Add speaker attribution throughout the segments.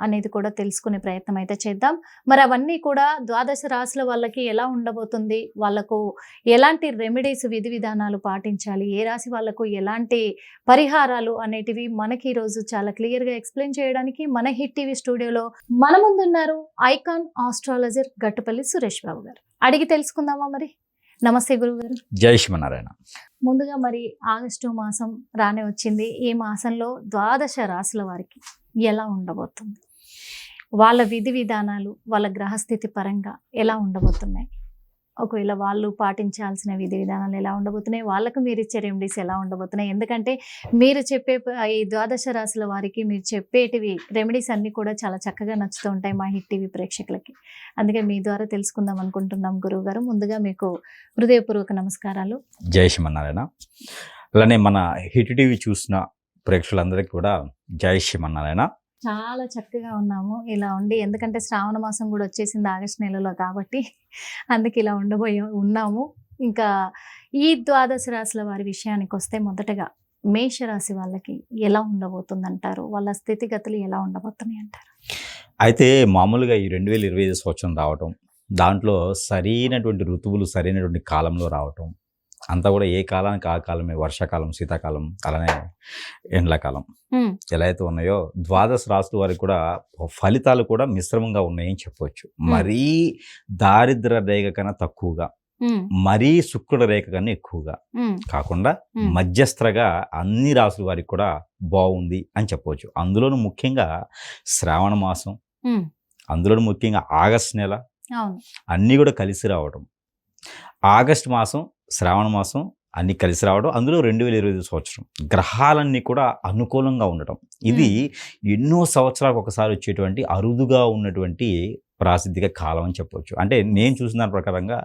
Speaker 1: అనేది కూడా తెలుసుకునే ప్రయత్నం అయితే చేద్దాం. మరి అవన్నీ కూడా ద్వాదశ రాశుల వాళ్ళకి ఎలా ఉండబోతుంది? వాళ్ళకు ఎలాంటి రెమెడీస్ విధి విధానాలు పాటించాలి? ఏ రాశి వాళ్ళకు ఎలాంటి పరిహారాలు అనేటివి మనకి ఈరోజు చాలా క్లియర్గా ఎక్స్ప్లెయిన్ చేయడానికి మన హిట్ టీవీ స్టూడియోలో మన ముందున్నారు ఐకాన్ ఆస్ట్రాలజర్ గట్టుపల్లి సురేష్ బాబు గారు. అడిగి తెలుసుకుందామా మరి? నమస్తే గురువు గారు
Speaker 2: జై శ్రీమన్నారాయణ.
Speaker 1: ముందుగా మరి ఆగస్టు మాసం రానే వచ్చింది. ఈ మాసంలో ద్వాదశ రాశుల వారికి ఎలా ఉండబోతుంది? వాళ్ళ విధి విధానాలు వాళ్ళ గ్రహస్థితి పరంగా ఎలా ఉండబోతున్నాయి? ఒకవేళ వాళ్ళు పాటించాల్సిన విధి విధానాలు ఎలా ఉండబోతున్నాయి? వాళ్ళకు మీరు ఇచ్చే రెమెడీస్ ఎలా ఉండబోతున్నాయి? ఎందుకంటే మీరు చెప్పే ఈ ద్వాదశ రాశుల వారికి మీరు చెప్పేటివి రెమెడీస్ అన్నీ కూడా చాలా చక్కగా నచ్చుతూ ఉంటాయి మా హిట్ టీవీ ప్రేక్షకులకి. అందుకే మీ ద్వారా తెలుసుకుందాం అనుకుంటున్నాం గురువు గారు ముందుగా మీకు హృదయపూర్వక నమస్కారాలు.
Speaker 2: జై శ్రీమన్నారాయణ. అలానే మన హిట్ టీవీ చూసిన ప్రేక్షకులందరికీ కూడా జై శ్రీమన్నారాయణ.
Speaker 1: చాలా చక్కగా ఉన్నాము ఇలా ఉండి. ఎందుకంటే శ్రావణ మాసం కూడా వచ్చేసింది ఆగస్ట్ నెలలో కాబట్టి అందుకే ఇలా ఉండబోయే ఉన్నాము. ఇంకా ఈ ద్వాదశ రాశుల వారి విషయానికి వస్తే మొదటగా మేషరాశి వాళ్ళకి ఎలా ఉండబోతుంది అంటారు వాళ్ళ స్థితిగతులు ఎలా ఉండబోతున్నాయి అంటారు?
Speaker 2: అయితే మామూలుగా ఈ రెండు వేల ఇరవై ఐదు సంవత్సరం రావటం దాంట్లో సరైనటువంటి ఋతువులు సరైనటువంటి కాలంలో రావటం అంతా కూడా ఏ కాలానికి ఆ కాలమే? వర్షాకాలం శీతాకాలం అలానే ఎండ్లకాలం ఎలా అయితే ఉన్నాయో ద్వాదశ రాశుల వారికి కూడా ఫలితాలు కూడా మిశ్రమంగా ఉన్నాయని చెప్పవచ్చు మరీ దారిద్ర రేఖ కన్నా తక్కువగా మరీ శుక్రుడ రేఖ కన్నా ఎక్కువగా కాకుండా. మధ్యస్థరగా అన్ని రాసుల వారికి కూడా బాగుంది అని చెప్పవచ్చు అందులోనూ ముఖ్యంగా శ్రావణ మాసం అందులోనూ ముఖ్యంగా ఆగస్ట్ నెల అన్నీ కూడా కలిసి రావడం ఆగస్ట్ మాసం శ్రావణ మాసం అన్నీ కలిసి రావడం అందులో రెండు వేల ఇరవై ఐదు సంవత్సరం. గ్రహాలన్నీ కూడా అనుకూలంగా ఉండటం. ఇది ఎన్నో సంవత్సరాలకు ఒకసారి వచ్చేటువంటి అరుదుగా ఉన్నటువంటి ప్రాసిద్ధిక కాలం అని చెప్పవచ్చు అంటే నేను చూసిన దాని ప్రకారంగా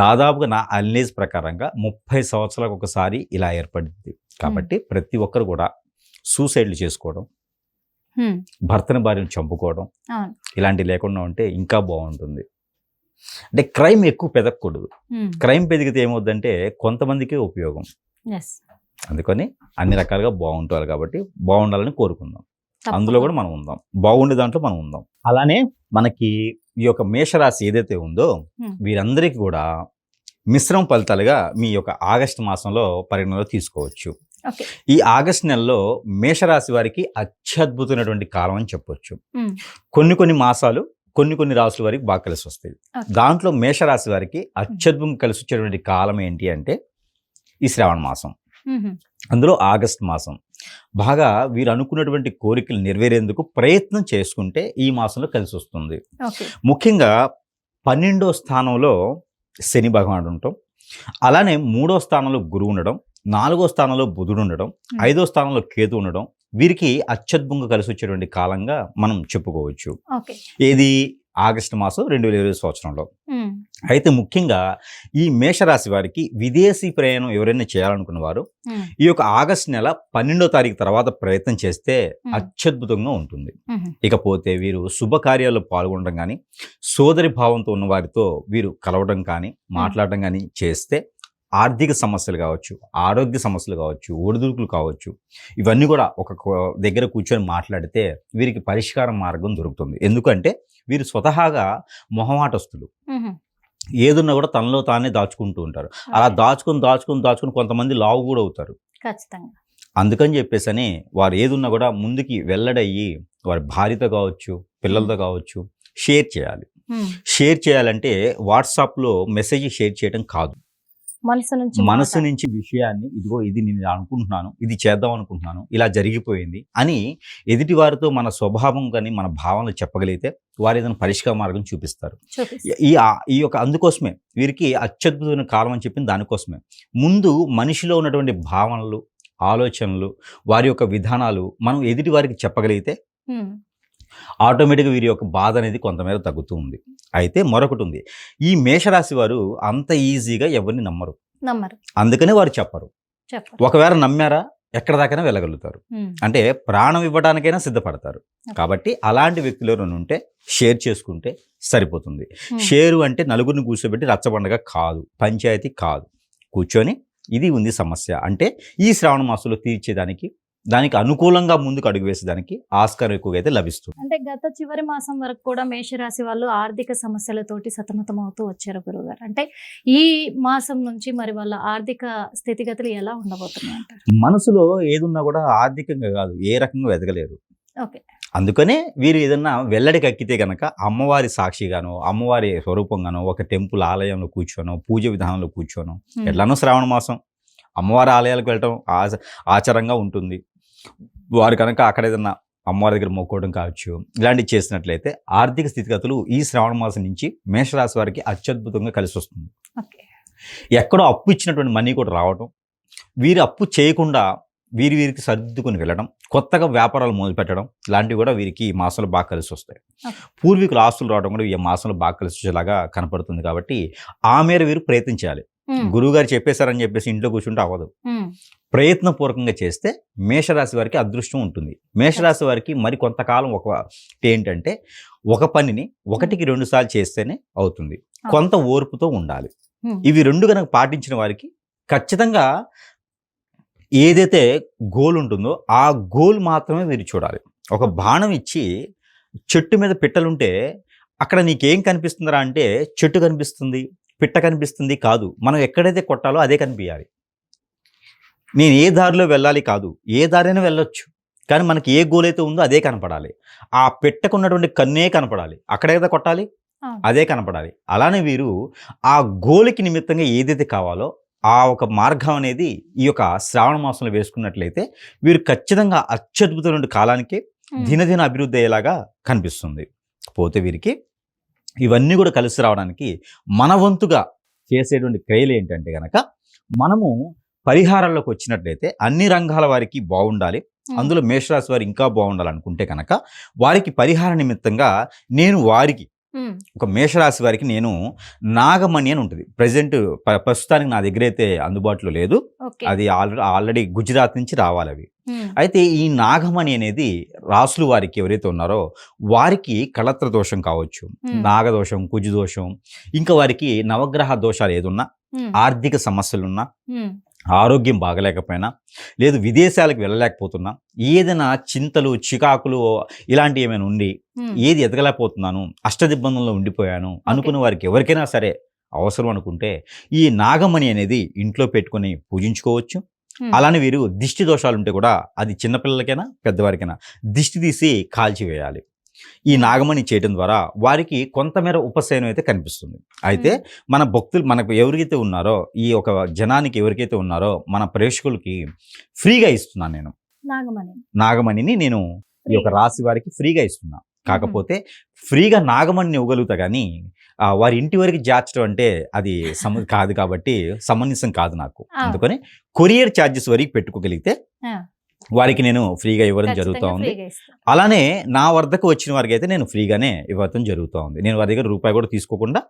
Speaker 2: దాదాపుగా నా అల్నేజ్ ప్రకారంగా ముప్పై సంవత్సరాలకు ఒకసారి ఇలా ఏర్పడింది. కాబట్టి ప్రతి ఒక్కరు కూడా సూసైడ్లు చేసుకోవడం భర్తని భార్యను చంపుకోవడం ఇలాంటివి లేకుండా ఉంటే ఇంకా బాగుంటుంది. అంటే క్రైమ్ ఎక్కువ పెదగకూడదు
Speaker 1: ఉమ్,
Speaker 2: క్రైమ్ పెరిగితే ఏమవుద్దంటే కొంతమందికే ఉపయోగం. అందుకని అన్ని రకాలుగా బాగుంటారు కాబట్టి బాగుండాలని కోరుకుందాం. అందులో కూడా మనం ఉందాం. బాగుండే దాంట్లో మనం ఉందాం. అలానే మనకి ఈ యొక్క మేషరాశి ఏదైతే ఉందో. వీరందరికీ కూడా మిశ్రమ ఫలితాలుగా మీ యొక్క ఆగస్టు మాసంలో పరిగణలో తీసుకోవచ్చు. ఈ ఆగస్ట్ నెలలో మేషరాశి వారికి అత్యద్భుతమైనటువంటి కాలం అని చెప్పొచ్చు. కొన్ని కొన్ని మాసాలు కొన్ని కొన్ని రాసుల వారికి బాగా కలిసి వస్తాయి. దాంట్లో మేషరాశి వారికి అత్యద్భుతంగా కలిసి వచ్చేటువంటి కాలం ఏంటి అంటే ఈ శ్రావణ మాసం. అందులో ఆగస్ట్ మాసం. బాగా వీరు అనుకున్నటువంటి కోరికలు నెరవేరేందుకు ప్రయత్నం చేసుకుంటే ఈ మాసంలో కలిసి వస్తుంది. ముఖ్యంగా పన్నెండో స్థానంలో శని భగవానుడు ఉండటం అలానే మూడో స్థానంలో గురువు ఉండడం నాలుగో స్థానంలో బుధుడు ఉండడం ఐదో స్థానంలో కేతు ఉండడం వీరికి అత్యద్భుతంగా కలిసి వచ్చేటువంటి కాలంగా మనం చెప్పుకోవచ్చు. ఏది? ఆగస్టు మాసం రెండు వేల ఇరవై సంవత్సరంలో. అయితే ముఖ్యంగా ఈ మేషరాశి వారికి విదేశీ ప్రయాణం ఎవరైనా చేయాలనుకున్న వారు ఈ యొక్క ఆగస్టు నెల పన్నెండో తారీఖు తర్వాత ప్రయత్నం చేస్తే. అత్యద్భుతంగా ఉంటుంది. ఇకపోతే వీరు శుభకార్యాల్లో పాల్గొనడం కానీ సోదరి భావంతో ఉన్న వారితో వీరు కలవడం కానీ మాట్లాడడం కానీ చేస్తే ఆర్థిక సమస్యలు కావచ్చు ఆరోగ్య సమస్యలు కావచ్చు ఒడిదుడుకులు కావచ్చు ఇవన్నీ కూడా ఒక దగ్గర కూర్చొని మాట్లాడితే వీరికి పరిష్కార మార్గం దొరుకుతుంది. ఎందుకంటే వీరు స్వతహాగా మొహమాటస్తులు ఏదున్నా కూడా తనలో తానే దాచుకుంటూ ఉంటారు. అలా. దాచుకుని దాచుకుని దాచుకుని కొంతమంది లావు కూడా అవుతారు.
Speaker 1: ఖచ్చితంగా.
Speaker 2: అందుకని చెప్పేసని వారు ఏదున్నా కూడా ముందుకి వెల్లడయ్యి వారి భార్యతో కావచ్చు పిల్లలతో కావచ్చు షేర్ చేయాలి. షేర్ చేయాలంటే వాట్సాప్లో మెసేజ్ షేర్ చేయడం కాదు.
Speaker 1: మనసు నుంచి
Speaker 2: మనసు. నుంచి విషయాన్ని ఇదిగో ఇది నేను అనుకుంటున్నాను ఇది చేద్దాం అనుకుంటున్నాను ఇలా జరిగిపోయింది అని ఎదుటి వారితో మన స్వభావం కానీ మన భావనలు చెప్పగలిగితే వారు ఏదైనా పరిష్కార మార్గం చూపిస్తారు. ఈ ఈ యొక్క అందుకోసమే వీరికి అత్యద్భుతమైన కాలం అని చెప్పింది దానికోసమే. ముందు మనిషిలో ఉన్నటువంటి భావనలు ఆలోచనలు వారి యొక్క విధానాలు మనం ఎదుటి వారికి చెప్పగలిగితే ఆటోమేటిక్గా వీరి యొక్క బాధ అనేది కొంతమేర తగ్గుతూ ఉంది. అయితే మరొకటి ఉంది. ఈ మేషరాశి వారు అంత ఈజీగా ఎవరిని నమ్మరు.
Speaker 1: నమ్మరు.
Speaker 2: అందుకనే వారు చెప్పరు. ఒకవేళ నమ్మారా ఎక్కడ దాకైనా వెళ్ళగలుగుతారు. అంటే ప్రాణం ఇవ్వడానికైనా సిద్ధపడతారు. కాబట్టి అలాంటి వ్యక్తులు ఉంటే షేర్ చేసుకుంటే సరిపోతుంది. షేరు అంటే నలుగురిని కూర్చోబెట్టి రచ్చబండగా కాదు పంచాయతీ కాదు. కూర్చొని ఇది ఉంది సమస్య. అంటే ఈ శ్రావణ మాసంలో తీర్చేదానికి దానికి అనుకూలంగా ముందుకు అడుగు వేసేదానికి ఆస్కారం ఎక్కువగా అయితే లభిస్తుంది.
Speaker 1: అంటే గత చివరి మాసం వరకు కూడా మేషరాశి వాళ్ళు ఆర్థిక సమస్యలతోటి సతమతం అవుతూ వచ్చారు గురుగారు అంటే ఈ మాసం నుంచి మరి వాళ్ళ ఆర్థిక స్థితిగతులు ఎలా ఉండబోతున్నాయి
Speaker 2: మనసులో ఏదున్నా కూడా ఆర్థికంగా కాదు ఏ రకంగా ఎదగలేరు
Speaker 1: ఓకే.
Speaker 2: అందుకనే వీరు ఏదన్నా వెల్లడికి ఎక్కితే గనక అమ్మవారి సాక్షిగానో అమ్మవారి స్వరూపంగానో ఒక టెంపుల్ ఆలయంలో కూర్చోనో పూజ విధానంలో కూర్చోనో ఎట్లానో శ్రావణ మాసం అమ్మవారి ఆలయాలకు వెళ్ళటం ఆచ ఆచారంగా ఉంటుంది. వారు కనుక అక్కడ ఏదన్నా అమ్మవారి దగ్గర మొక్కోవడం కావచ్చు ఇలాంటివి చేసినట్లయితే ఆర్థిక స్థితిగతులు ఈ శ్రావణ మాసం నుంచి మేషరాశి వారికి అత్యద్భుతంగా కలిసి వస్తుంది. ఎక్కడో అప్పు ఇచ్చినటువంటి మనీ కూడా రావడం వీరు అప్పు చేయకుండా వీరి వీరికి సర్దుకుని వెళ్ళడం కొత్తగా వ్యాపారాలు మొదలు పెట్టడం ఇలాంటివి కూడా వీరికి ఈ మాసంలో బాగా కలిసి వస్తాయి. పూర్వీకుల ఆస్తులు రావడం కూడా ఈ మాసంలో బాగా కలిసి వచ్చేలాగా కనపడుతుంది కాబట్టి ఆ మేర వీరు ప్రయత్నించాలి గురువు గారు చెప్పేశారని చెప్పేసి ఇంట్లో కూర్చుంటే అవ్వదు. ప్రయత్నపూర్వకంగా చేస్తే మేషరాశి వారికి అదృష్టం ఉంటుంది. మేషరాశి వారికి మరి కొంతకాలం ఒక ఏంటంటే ఒక పనిని ఒకటికి రెండు సార్లు చేస్తేనే అవుతుంది. కొంత ఓర్పుతో ఉండాలి. ఇవి రెండు కనుక పాటించిన వారికి ఖచ్చితంగా ఏదైతే గోల్ ఉంటుందో ఆ గోల్ మాత్రమే మీరు చూడాలి. ఒక బాణం ఇచ్చి చెట్టు మీద పిట్టలుంటే అక్కడ నీకేం కనిపిస్తుందిరా అంటే చెట్టు కనిపిస్తుంది. పిట్ట కనిపిస్తుంది కాదు. మనం ఎక్కడైతే కొట్టాలో అదే కనిపించాలి నేను ఏ దారిలో వెళ్ళాలి కాదు. ఏ దారైనా వెళ్ళొచ్చు. కానీ మనకి ఏ గోల్ అయితే ఉందో అదే కనపడాలి. ఆ పెట్టకున్నటువంటి కన్నే కనపడాలి. అక్కడ కదా కొట్టాలి. అదే కనపడాలి. అలానే వీరు ఆ గోలికి నిమిత్తంగా ఏదైతే కావాలో ఆ ఒక మార్గం అనేది ఈ యొక్క శ్రావణ మాసంలో వేసుకున్నట్లయితే వీరు ఖచ్చితంగా అత్యద్భుతమైన కాలానికి దినదిన అభివృద్ధి అయ్యేలాగా కనిపిస్తుంది. పోతే వీరికి ఇవన్నీ కూడా కలిసి రావడానికి మన వంతుగా చేసేటువంటి క్రియలు ఏంటంటే గనక మనము పరిహారాల్లోకి వచ్చినట్లయితే అన్ని రంగాల వారికి బాగుండాలి. అందులో మేషరాశి వారు ఇంకా బాగుండాలనుకుంటే కనుక వారికి పరిహార నిమిత్తంగా నేను వారికి ఒక మేషరాశి వారికి నేను నాగమణి అని ఉంటుంది. ప్రజెంట్ ప్రస్తుతానికి నా దగ్గర అయితే అందుబాటులో లేదు. అది ఆల్రెడీ ఆల్రెడీ గుజరాత్ నుంచి రావాలి అవి అయితే ఈ నాగమణి అనేది రాసులు వారికి ఎవరైతే ఉన్నారో వారికి కళత్ర దోషం కావచ్చు. నాగదోషం కుజు దోషం ఇంకా వారికి నవగ్రహ దోషాలు ఏదున్నా ఆర్థిక సమస్యలున్నా ఆరోగ్యం బాగలేకపోయినా లేదు విదేశాలకు వెళ్ళలేకపోతున్నా ఏదైనా చింతలు చికాకులు ఇలాంటివి ఏమైనా ఉండి ఏది ఎదగలేకపోతున్నాను అష్టదిబ్బందంలో ఉండిపోయాను అనుకున్న వారికి ఎవరికైనా సరే అవసరం అనుకుంటే ఈ నాగమణి అనేది ఇంట్లో పెట్టుకొని పూజించుకోవచ్చు. అలానే వీరు దిష్టి దోషాలు ఉంటే కూడా అది చిన్నపిల్లలకైనా పెద్దవారికైనా దిష్టి తీసి కాల్చివేయాలి. ఈ నాగమణి చేయడం ద్వారా వారికి కొంతమేర ఉపశయనం అయితే కనిపిస్తుంది. అయితే మన భక్తులు మనకు ఎవరికైతే ఉన్నారో ఈ ఒక జనానికి ఎవరికైతే ఉన్నారో మన ప్రేక్షకులకి ఫ్రీగా ఇస్తున్నాను నేను.
Speaker 1: నాగమణి.
Speaker 2: నాగమణిని నేను ఈ యొక్క రాశి వారికి ఫ్రీగా ఇస్తున్నా. కాకపోతే ఫ్రీగా నాగమణిని ఇవ్వగలుగుతా కానీ వారి ఇంటి వరకు జార్చడం అంటే అది సమ కాదు కాబట్టి సమంజసం కాదు నాకు. అందుకని కొరియర్ ఛార్జెస్ వరకు పెట్టుకోగలిగితే వారికి నేను ఫ్రీగా ఇవ్వడం జరుగుతూ ఉంది. అలానే నా వద్దకు వచ్చిన వారికి అయితే నేను ఫ్రీగానే ఇవ్వడం జరుగుతూ ఉంది. నేను వారి దగ్గర రూపాయి కూడా తీసుకోకుండా.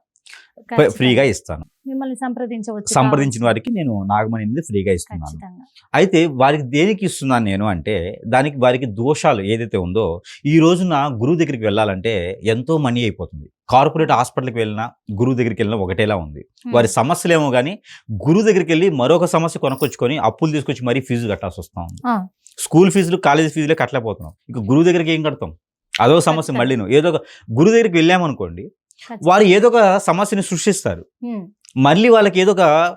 Speaker 2: ఫ్రీగా ఇస్తాను.
Speaker 1: మిమ్మల్ని సంప్రదించవచ్చు
Speaker 2: సంప్రదించిన వారికి నేను నాగమణి అనేది ఫ్రీగా ఇస్తున్నాను. అయితే వారికి దేనికి ఇస్తున్నాను నేను అంటే దానికి వారికి దోషాలు ఏదైతే ఉందో ఈ రోజున గురువు దగ్గరికి వెళ్ళాలంటే ఎంతో మనీ అయిపోతుంది. కార్పొరేట్ హాస్పిటల్కి వెళ్ళినా గురువు దగ్గరికి వెళ్ళినా ఒకటేలా ఉంది. వారి సమస్యలు ఏమో కానీ గురువు దగ్గరికి వెళ్ళి మరొక సమస్య కొనుక్కొచ్చుకొని అప్పులు తీసుకొచ్చి మరీ ఫీజు కట్టాల్సి వస్తూ ఉంది. స్కూల్ ఫీజులు కాలేజ్ ఫీజులే కట్టలేకపోతున్నాం. ఇక గురువు దగ్గరికి ఏం కడతాం? అదో సమస్య. మళ్ళీను ఏదో ఒక గురువు దగ్గరికి వెళ్ళామనుకోండి. వారు ఏదో ఒక సమస్యని సృష్టిస్తారు. మళ్ళీ వాళ్ళకి ఏదో ఒక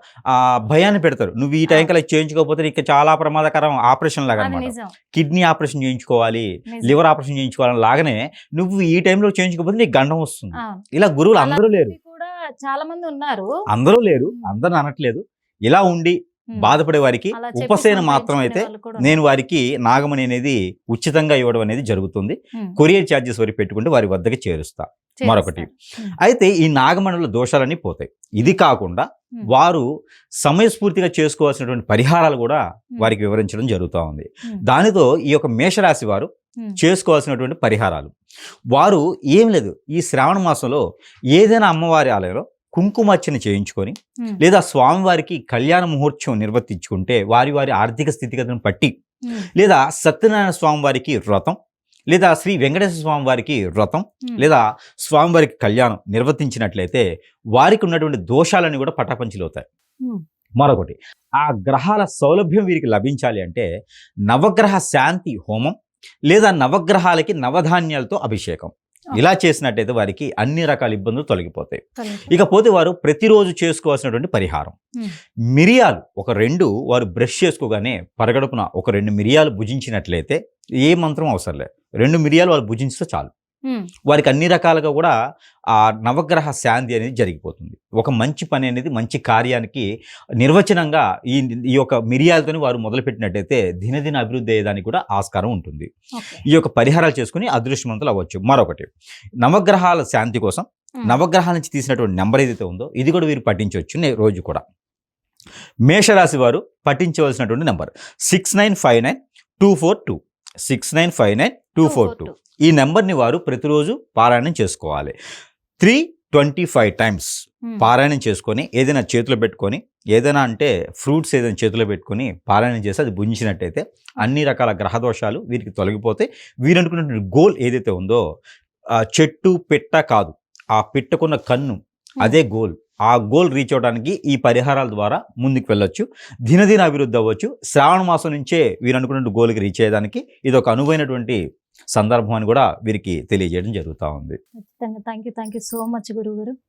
Speaker 2: భయాన్ని పెడతారు. నువ్వు ఈ టైం కల్లా చేయించుకోకపోతే నీకు చాలా ప్రమాదకరం ఆపరేషన్ లాగా అనమాట కిడ్నీ ఆపరేషన్ చేయించుకోవాలి. లివర్ ఆపరేషన్ చేయించుకోవాలని లాగానే నువ్వు ఈ టైంలో చేయించుకోకపోతే నీకు గండం వస్తుంది. ఇలా గురువులు అందరూ లేరు.
Speaker 1: చాలా మంది ఉన్నారు.
Speaker 2: అందరూ లేరు. అందరూ అనట్లేదు. ఇలా ఉండి బాధపడే వారికి ఉపశయనం మాత్రం అయితే నేను వారికి నాగమణి అనేది ఉచితంగా ఇవ్వడం అనేది జరుగుతుంది. కొరియర్ ఛార్జెస్ వరకు పెట్టుకుంటే వారి వద్దకి చేరుస్తా. మరొకటి. అయితే ఈ నాగమణుల దోషాలన్నీ పోతాయి. ఇది కాకుండా వారు సమయస్ఫూర్తిగా చేసుకోవాల్సినటువంటి పరిహారాలు కూడా వారికి వివరించడం జరుగుతూ ఉంది. దానితో ఈ యొక్క మేషరాశి వారు చేసుకోవాల్సినటువంటి పరిహారాలు. వారు ఏం లేదు. ఈ శ్రావణ మాసంలో ఏదైనా అమ్మవారి ఆలయంలో కుంకుమార్చన చేయించుకొని లేదా స్వామివారికి కళ్యాణ ముహూర్తం నిర్వర్తించుకుంటే వారి వారి ఆర్థిక స్థితిగతులను బట్టి
Speaker 1: ఉమ్,
Speaker 2: లేదా సత్యనారాయణ స్వామి వారికి వ్రతం లేదా శ్రీ వెంకటేశ్వర స్వామి వారికి వ్రతం లేదా స్వామివారికి కళ్యాణం నిర్వర్తించినట్లయితే వారికి ఉన్నటువంటి దోషాలన్నీ కూడా పటాపంచలవుతాయి. మరొకటి ఆ గ్రహాల సౌలభ్యం వీరికి లభించాలి అంటే నవగ్రహ శాంతి హోమం లేదా నవగ్రహాలకి నవధాన్యాలతో అభిషేకం. ఇలా చేసినట్టయితే వారికి అన్ని రకాల ఇబ్బందులు తొలగిపోతాయి.
Speaker 1: తొలగి.
Speaker 2: ఇకపోతే వారు ప్రతిరోజు చేసుకోవాల్సినటువంటి పరిహారం. మిరియాలు ఒక రెండు వారు బ్రష్ చేసుకోగానే పరగడుపున ఒక రెండు మిరియాలు భుజించినట్లయితే ఏ మంత్రం అవసరం లేదు. రెండు మిరియాలు వాళ్ళు భుజించితే చాలు. వారికి అన్ని రకాలుగా కూడా ఆ నవగ్రహ శాంతి అనేది జరిగిపోతుంది. ఒక మంచి పని అనేది మంచి కార్యానికి నిర్వచనంగా ఈ ఈ యొక్క మిరియాలతోని వారు మొదలుపెట్టినట్టయితే దినదిన అభివృద్ధి అయ్యేదానికి కూడా ఆస్కారం ఉంటుంది. ఈ యొక్క పరిహారాలు చేసుకుని అదృష్టవంతులు అవ్వచ్చు. మరొకటి నవగ్రహాల శాంతి కోసం నవగ్రహాల నుంచి తీసినటువంటి నెంబర్ ఏదైతే ఉందో ఇది కూడా వీరు పఠించవచ్చు రోజు కూడా. మేషరాశి వారు పఠించవలసినటువంటి number six nine five nine two four two. Six nine five nine two four two ఈ నెంబర్ని వారు ప్రతిరోజు పారాయణం చేసుకోవాలి. త్రీ ట్వంటీ ఫైవ్ టైమ్స్ పారాయణం చేసుకొని ఏదైనా చేతిలో పెట్టుకొని ఏదైనా అంటే ఫ్రూట్స్ ఏదైనా చేతిలో పెట్టుకొని పారాయణం చేసి అది భుజించినట్టయితే అన్ని రకాల గ్రహ దోషాలు వీరికి తొలగిపోతే వీరు అనుకున్నటువంటి గోల్ ఏదైతే ఉందో ఆ చెట్టు పిట్ట కాదు ఆ పిట్టకున్న కన్ను అదే గోల్. ఆ గోల్ రీచ్ అవడానికి ఈ పరిహారాల ద్వారా ముందుకు వెళ్ళొచ్చు. దినదిన అభివృద్ధి అవ్వచ్చు. శ్రావణ మాసం నుంచే వీరు అనుకున్న గోల్కి రీచ్ అయ్యేదానికి ఇది ఒక అనువైనటువంటి సందర్భం అని కూడా వీరికి తెలియజేయడం జరుగుతూ ఉంది.
Speaker 1: ఖచ్చితంగా. Thank you thank you so much గురువు గారు